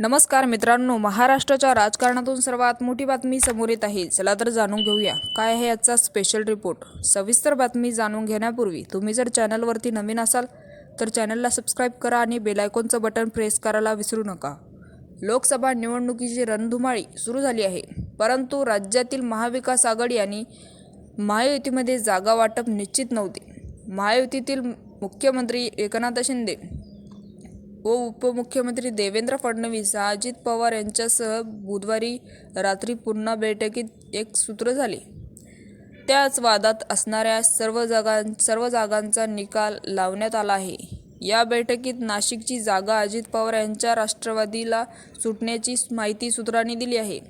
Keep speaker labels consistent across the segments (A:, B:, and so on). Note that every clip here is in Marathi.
A: नमस्कार मित्रांनो महाराष्ट्राच्या राजकारणातून सर्वात मोठी बातमी समोर येत आहे. चला तर जाणून घेऊया. काय आहे आजचा स्पेशल रिपोर्ट सविस्तर बातमी जाणून घेण्यापूर्वी तुम्ही जर चॅनलवरती नवीन असाल तर चॅनलला सबस्क्राईब करा आणि बेलायकॉनचं बटन प्रेस करायला विसरू नका. लोकसभा निवडणुकीची रणधुमाळी सुरू झाली आहे. परंतु राज्यातील महाविकास आघाडी आणि महायुतीमध्ये जागा वाटप निश्चित नव्हते. महायुतीतील मुख्यमंत्री एकनाथ शिंदे व उपमुख्यमंत्री देवेंद्र फडणवीस अजित पवार यांच्यासह बुधवारी रात्री पुन्हा बैठकीत एक सूत्र झाले. त्याच वादात असणाऱ्या सर्व जागां सर्व जागांचा निकाल लावण्यात आला आहे. या बैठकीत नाशिकची जागा अजित पवार यांच्या राष्ट्रवादीला सुटण्याची माहिती सूत्रांनी दिली आहे.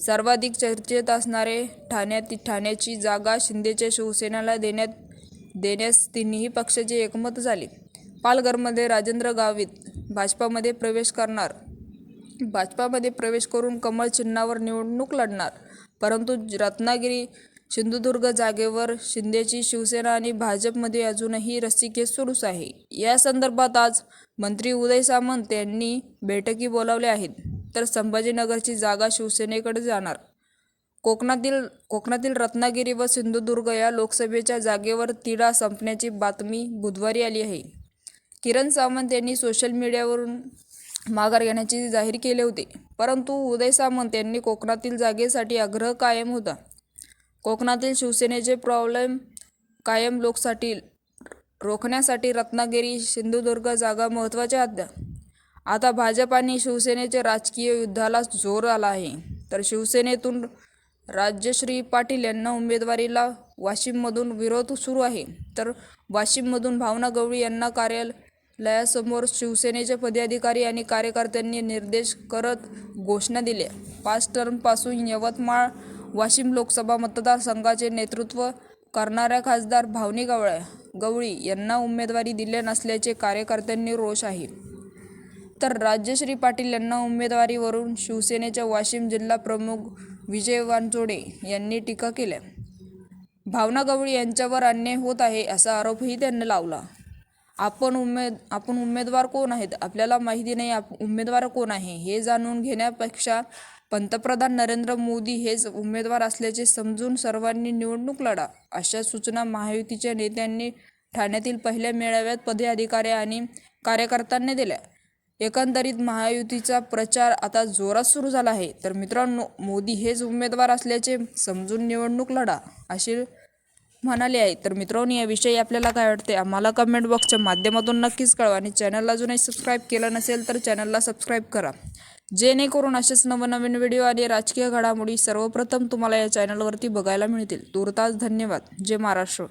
A: सर्वाधिक चर्चेत असणारे ठाण्यात ठाण्याची जागा शिंदेच्या शिवसेनेला देण्यात देण्यास तिन्ही पक्षाचे एकमत झाले. पालघरमध्ये राजेंद्र गावित भाजपामध्ये प्रवेश करणार. भाजपामध्ये प्रवेश करून कमळ चिन्हावर निवडणूक लढणार. परंतु रत्नागिरी सिंधुदुर्ग जागेवर शिंदेची शिवसेना आणि भाजपमध्ये अजूनही रस्सीखेच सुरूच आहे. या संदर्भात आज मंत्री उदय सामंत यांनी बैठकी बोलावल्या आहेत. तर संभाजीनगरची जागा शिवसेनेकडे जाणार. कोकणातील कोकणातील रत्नागिरी व सिंधुदुर्ग या लोकसभेच्या जागेवर तिढा संपण्याची बातमी बुधवारी आली आहे. किरण सावंत यांनी सोशल मीडियावरून माघार घेण्याचे जाहीर केले होते. परंतु उदय सामंत यांनी कोकणातील जागेसाठी आग्रह कायम होता. कोकणातील शिवसेनेचे प्रॉब्लेम कायम लोकसाठी रोखण्यासाठी रत्नागिरी सिंधुदुर्ग जागा महत्त्वाच्या होत्या. आता भाजप आणि शिवसेनेच्या राजकीय युद्धाला जोर आला आहे. तर शिवसेनेतून राज्यश्री पाटील यांना उमेदवारीला वाशिममधून विरोध सुरू आहे. तर वाशिममधून भावना गवळी यांना लयासमोर शिवसेनेचे पदाधिकारी आणि कार्यकर्त्यांनी निर्देश करत घोषणा दिल्या. पाच टर्मपासून यवतमाळ वाशिम लोकसभा मतदारसंघाचे नेतृत्व करणाऱ्या खासदार भावनी गवळ गवळी यांना उमेदवारी दिल्या नसल्याचे कार्यकर्त्यांनी रोष आहे. तर राज्यश्री पाटील यांना उमेदवारीवरून शिवसेनेच्या वाशिम जिल्हा प्रमुख विजय वानचोडे यांनी टीका केल्या. भावना गवळी यांच्यावर अन्याय होत आहे असा आरोपही त्यांनी लावला. आपण उमेद आपण उमेदवार कोण आहेत? आपल्याला माहिती नाही आप उमेदवार कोण आहे? हे जाणून घेण्यापेक्षा पंतप्रधान नरेंद्र मोदी हेच उमेदवार असल्याचे समजून सर्वांनी निवडणूक लढा. अशा सूचना महायुतीच्या नेत्यांनी ठाण्यातील पहिल्या मेळाव्यात पदाधिकारी आणि कार्यकर्त्यांनी दिल्या. एकंदरीत महायुतीचा प्रचार आता जोरात सुरू झाला आहे. तर मित्रांनो मोदी हेच उमेदवार असल्याचे समजून निवडणूक लढा अशी म्हणाले आहे. तर मित्रांनो याविषयी आपल्याला काय वाटते आम्हाला कमेंट बॉक्सच्या माध्यमातून नक्कीच कळवा आणि चॅनलला अजूनही सबस्क्राईब केलं नसेल तर चॅनलला सबस्क्राईब करा. जेणेकरून असेच नवनवीन व्हिडिओ आणि राजकीय घडामोडी सर्वप्रथम तुम्हाला या चॅनलवरती बघायला मिळतील. तुर्तास धन्यवाद. जय महाराष्ट्र.